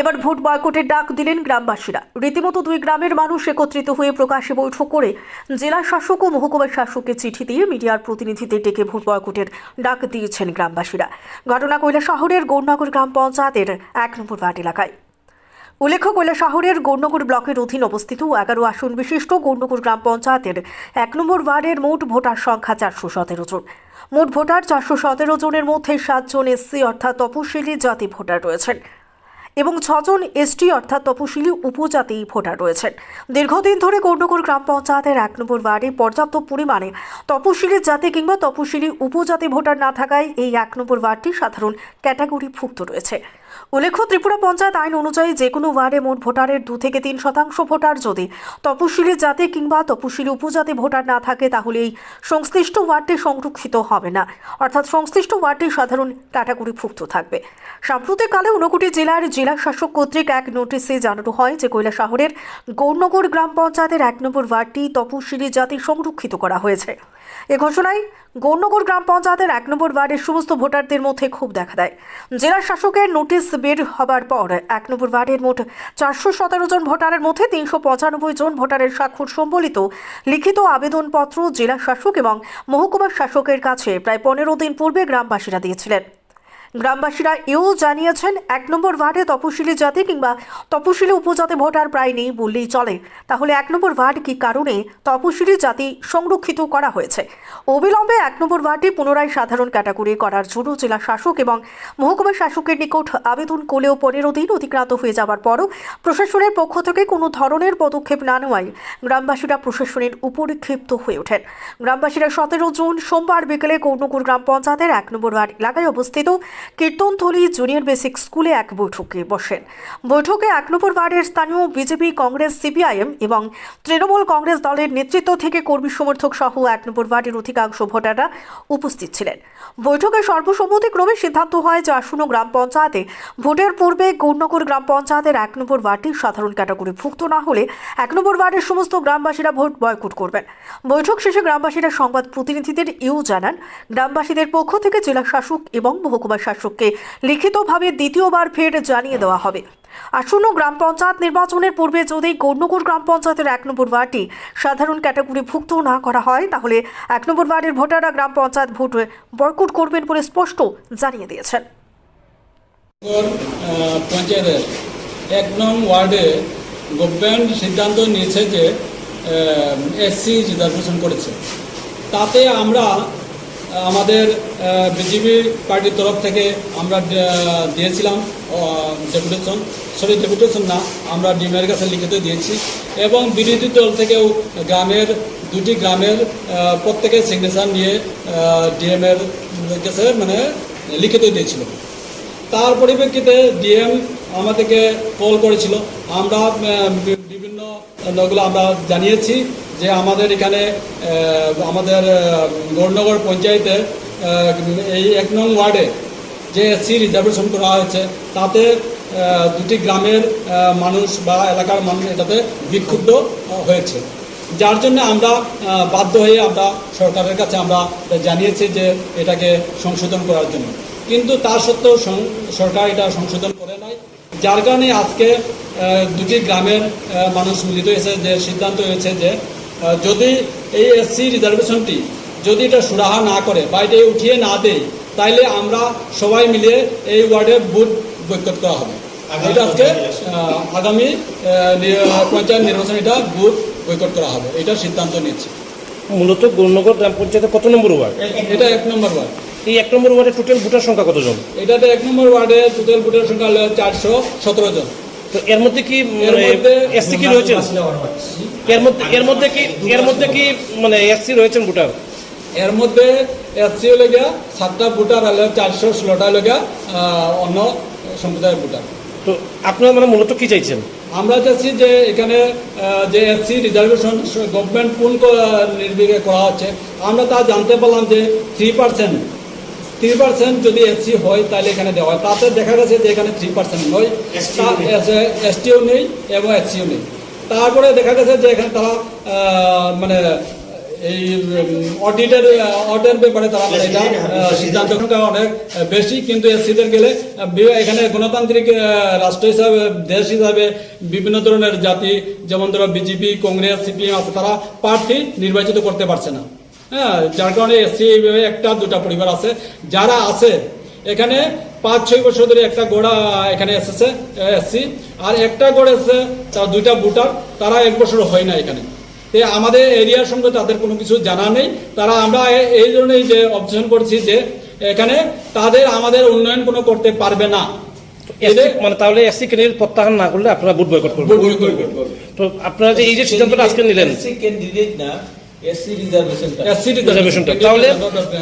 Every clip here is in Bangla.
এবার ভোট বয়কটের ডাক দিলেন গ্রামবাসীরা। রীতিমতো দুই গ্রামের মানুষ একত্রিত হয়ে প্রকাশ্যে বৈঠক করে জেলা শাসক ও মহকুমার শাসককে চিঠি দিয়ে মিডিয়ার প্রতিনিধিদের ডেকে ভোট বয়কটের ডাক দিয়েছেন গ্রামবাসীরা। ঘটনা কৈলা শহরের গৌরনগর গ্রাম পঞ্চায়েতের এক নম্বর ওয়ার্ড এলাকায়। উল্লেখ্য কৈলা শহরের গৌরনগর ব্লকের অধীন অবস্থিত এগারো আসন বিশিষ্ট গৌরনগর গ্রাম পঞ্চায়েতের এক নম্বর ওয়ার্ডের মোট ভোটার সংখ্যা চারশো সতেরো জন। মোট ভোটার চারশো সতেরো জনের মধ্যে সাতজন এসসি অর্থাৎ তপশিলি জাতি ভোটার রয়েছেন। এবং ছজন এসটি অর্থাৎ তপশিলি উপজাতি ভোটার রয়েছেন। দীর্ঘদিন ধরে গৌরনগর গ্রাম পঞ্চায়েতের এক নম্বর ওয়ার্ডে পর্যাপ্ত পরিমাণে তপশিলি জাতি কিংবা তপশিলি উপজাতি ভোটার না থাকায় এই এক নম্বর ওয়ার্ডটি সাধারণ ক্যাটাগরিভুক্ত রয়েছে। উল্লেখ্য, ত্রিপুরা পঞ্চায়েত আইন অনুযায়ী যে কোনো ওয়ার্ডে মোট ভোটারের দু থেকে তিন শতাংশ ভোটার যদি তপশিলি জাতি কিংবা তপশিলি উপজাতি ভোটার না থাকে, তাহলে এই সংশ্লিষ্ট ওয়ার্ডটি সংরক্ষিত হবে না। অর্থাৎ সংশ্লিষ্ট ওয়ার্ডটি সাধারণ ক্যাটাগরিভুক্ত থাকবে। সাম্প্রতিককালে ঊনকোটি জেলার জেলা শাসক কর্তৃক এক নোটিশে জানানো হয় যে, কৈলা শহরের গৌরনগর গ্রাম পঞ্চায়েতের এক নম্বর ওয়ার্ডটি তপশিলি জাতি সংরক্ষিত করা হয়েছে। এ ঘোষণায় গৌরনগর গ্রাম পঞ্চায়েতের এক নম্বর ওয়ার্ডের সমস্ত ভোটারদের মধ্যে ক্ষোভ দেখা দেয়। জেলা শাসকের নোটিশ বের হবার পর এক নম্বর ওয়ার্ডের মোট চারশো সতেরো জন ভোটারের মধ্যে তিনশো পঁচানব্বই জন ভোটারের স্বাক্ষর সম্বলিত লিখিত আবেদনপত্র জেলা শাসক এবং মহকুমার শাসকের কাছে প্রায় পনেরো দিন পূর্বে গ্রামবাসীরা দিয়েছিলেন। গ্রামবাসীরা এও জানিয়েছেন, এক নম্বর ওয়ার্ডে তপশিলি জাতি কিংবা তপশিলি উপজাতি ভোটার প্রায় নেই বললেই চলে। তাহলে এক নম্বর ওয়ার্ড কী কারণে তপশিলি জাতি সংরক্ষিত করা হয়েছে? অবিলম্বে এক নম্বর ওয়ার্ডটি পুনরায় সাধারণ ক্যাটাগরি করার জন্য জেলা শাসক এবং মহকুমা শাসকের নিকট আবেদন করলেও পনেরো দিন অতিক্রান্ত হয়ে যাবার পরও প্রশাসনের পক্ষ থেকে কোনো ধরনের পদক্ষেপ না নেওয়ায় গ্রামবাসীরা প্রশাসনের উপরে ক্ষিপ্ত হয়ে ওঠেন। গ্রামবাসীরা সতেরো জুন সোমবার বিকেলে কৌনকুর গ্রাম পঞ্চায়েতের এক নম্বর ওয়ার্ড এলাকায় অবস্থিত কীর্তনথলি জুনিয়র বেসিক স্কুলে এক বৈঠকে বসেন। বৈঠকে এক নম্বর ওয়ার্ডের স্থানীয় বিজেপি, কংগ্রেস, সিপিআইএম এবং তৃণমূল কংগ্রেস দলের নেতৃত্ব থেকে কর্মী সমর্থক সহ এক নম্বর ওয়ার্ডের অধিকাংশ ভোটাররা উপস্থিত ছিলেন। বৈঠকে সর্বসম্মতিক্রমে সিদ্ধান্ত হয় যে আসন্ন গ্রাম পঞ্চায়েতে ভোটের পূর্বে গৌরনগর গ্রাম পঞ্চায়েতের এক নম্বর ওয়ার্ডটি সাধারণ ক্যাটাগরি ভুক্ত না হলে এক নম্বর ওয়ার্ডের সমস্ত গ্রামবাসীরা ভোট বয়কট করবেন। বৈঠক শেষে গ্রামবাসীরা সংবাদ প্রতিনিধিদের ইউ জানান, গ্রামবাসীদের পক্ষ থেকে জেলা শাসক এবং মহকুমা শাসককে লিখিতভাবে দ্বিতীয়বার ফের জানিয়ে দেওয়া হবে। আসন্ন গ্রাম পঞ্চায়েত নির্বাচনের পূর্বে যদি গৌরনগর গ্রাম পঞ্চায়েতের এক নম্বর ওয়ার্ডটি সাধারণ ক্যাটাগরি ভুক্ত না করা হয়, তাহলে এক নম্বর ওয়ার্ডের ভোটাররা গ্রাম পঞ্চায়েত ভোট বয়কট করবেন বলে স্পষ্ট জানিয়ে দিয়েছেন। পঞ্চায়েতের এক নং ওয়ার্ডে গভর্নমেন্ট সিদ্ধান্ত নিয়েছে যে এসসি রিজার্ভেশন করেছে। তাতে আমরা আমাদের বিজেপি পার্টির তরফ থেকে আমরা দিয়েছিলাম ডেপুটেশন। সরি ডেপুটেশন না, আমরা ডিমের কাছে লিখিত দিয়েছি। এবং বিরোধী দল থেকেও গ্রামের, দুটি গ্রামের প্রত্যেকের সিগনেচার নিয়ে ডিএমের কাছে মানে লিখিত দিয়েছিল। তার পরিপ্রেক্ষিতে ডিএম আমাদেরকে কল করেছিল। আমরা বিভিন্ন আমরা জানিয়েছি। যে আমাদের এখানে আমাদের গৌরনগর পঞ্চায়েতের আহ, এই এক নং ওয়ার্ডে যে এসসি রিজার্ভেশন করা হয়েছে তাতে দুটি গ্রামের মানুষ বা এলাকার মানুষ এটাতে বিক্ষুব্ধ হয়েছে। যার জন্য আমরা বাধ্য হয়ে আমরা সরকারের কাছে আমরা জানিয়েছি যে এটাকে সংশোধন করার জন্য। কিন্তু তা সত্ত্বেও সং- সরকার এটা সংশোধন করে নাই। যার কারণে আজকে দুটি গ্রামের মানুষ মিলিত হয়েছে যে সিদ্ধান্ত হয়েছে যে যদি এই এসসি রিজার্ভেশনটি যদি এটা সুরাহা না করে বা এটা উঠিয়ে না দেয় তাইলে আমরা সবাই মিলে এই ওয়ার্ডে বুথ বৈকট করা হবে। এটা আজকে আগামী পঞ্চায়েত নির্বাচন এটা বুথ বৈকট করা হবে। এটা সিদ্ধান্ত নিচ্ছে। মূলত গৌরনগর গ্রাম পঞ্চায়েতের কত নম্বর ওয়ার্ড? এটা এক নম্বর ওয়ার্ড। এই এক নম্বর ওয়ার্ডে টোটাল ভোটার সংখ্যা কতজন? এটাতে এক নম্বর ওয়ার্ডে টোটাল ভোটার সংখ্যা হলো চারশো সতেরো জন। তো এর মধ্যে কি এর এসসি কি রয়েছেন? এর মধ্যে এর মধ্যে কি এর মধ্যে কি মানে এসসি রয়েছেন ভোটার? এর মধ্যে এসসি লেগে সাতটা ভোটার হলে চারশো ষোলোটা লেগে অন্য সম্প্রদায়ের ভোটার। তো আপনারা মানে মূলত কি চাইছেন? আমরা চাচ্ছি যে এখানে যে এসসি রিজার্ভেশন গভর্নমেন্ট কোন নির্বিঘে করা হচ্ছে আমরা তা জানতে পারলাম যে থ্রি পার্সেন্ট থ্রি পার্সেন্ট যদি এসসি হয় তাহলে এখানে দেওয়া হয়। তাতে দেখা গেছে যে এখানে থ্রি পার্সেন্ট নয়। এসটিও নেই। এবং এসসিও নেই। তারপরে দেখা গেছে যে এখানে তারা মানে এই অডিটের অর্ডার ব্যাপারে তারা এটা আহ, সিদ্ধান্ত অনেক বেশি। কিন্তু এসসিদের গেলে এখানে গণতান্ত্রিক রাষ্ট্র হিসাবে দেশ হিসাবে বিভিন্ন ধরনের জাতি যেমন ধরো বিজেপি কংগ্রেস সিপিএম আছে তারা প্রার্থী নির্বাচিত করতে পারছে না। হ্যাঁ যার কারণে এসসি একটা দুটা পরিবার আছে। যারা আছে এখানে পাঁচ ছয় বছর ধরে একটা গোড়া এখানে এসেছে এসসি। আর একটা গড় এসেছে তার দুইটা ভোটার তারা এক বছর হয় না এখানে। তে আমাদের এরিয়ার সঙ্গে তাদের কোনো কিছু জানা নেই। তারা আমরা এই জন্যই যে অবজেশন করছি যে এখানে তাদের আমাদের উন্নয়ন কোনো করতে পারবে না। এদের মানে তাহলে এসসি ক্যান্ডিডেট প্রত্যাহার না করলে আপনারা ভোট বয়কট করবেন। তো আপনারা যে এই যে সিদ্ধান্তটা আজকে নিলেন এসসি ক্যান্ডিডেট না তাহলে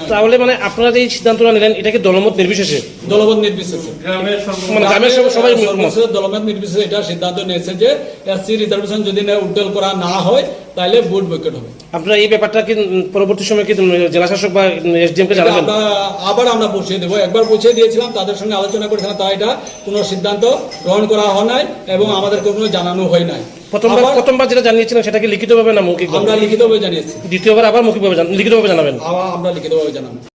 তাহলে মানে আপনারা যে এই সিদ্ধান্তটা নিলেন এটাকে দলমত নির্বিশেষে? দলবদ্ধ নির্বিশেষে। মানে গ্রামের সবাই মত- নির্বিশেষে এটা সিদ্ধান্ত নিয়েছে যে এসসি রিজার্ভেশন যদি না করা না হয় তাহলে ভোট বৈকট হবে। আপনারা এই ব্যাপারটা কি পরবর্তী সময় কি উম, জেলা শাসক বা এসডিএম কে জানাবেন? আবার আমরা পৌঁছে দেবো। একবার পৌঁছে দিয়েছিলাম তাদের সঙ্গে আলোচনা করেছিলাম তা এটা কোনো সিদ্ধান্ত গ্রহণ করা হয় নাই এবং আমাদেরকে কোনো জানানো হয় নাই। প্রথমবার প্রথমবার যেটা জানিয়েছিলেন সেটা কি লিখিতভাবে না মৌখিকভাবে? আমরা লিখিতভাবে জানিয়েছি। দ্বিতীয়বার আবার মৌখিকভাবে লিখিতভাবে জানাবেন? আমরা লিখিতভাবে জানাব।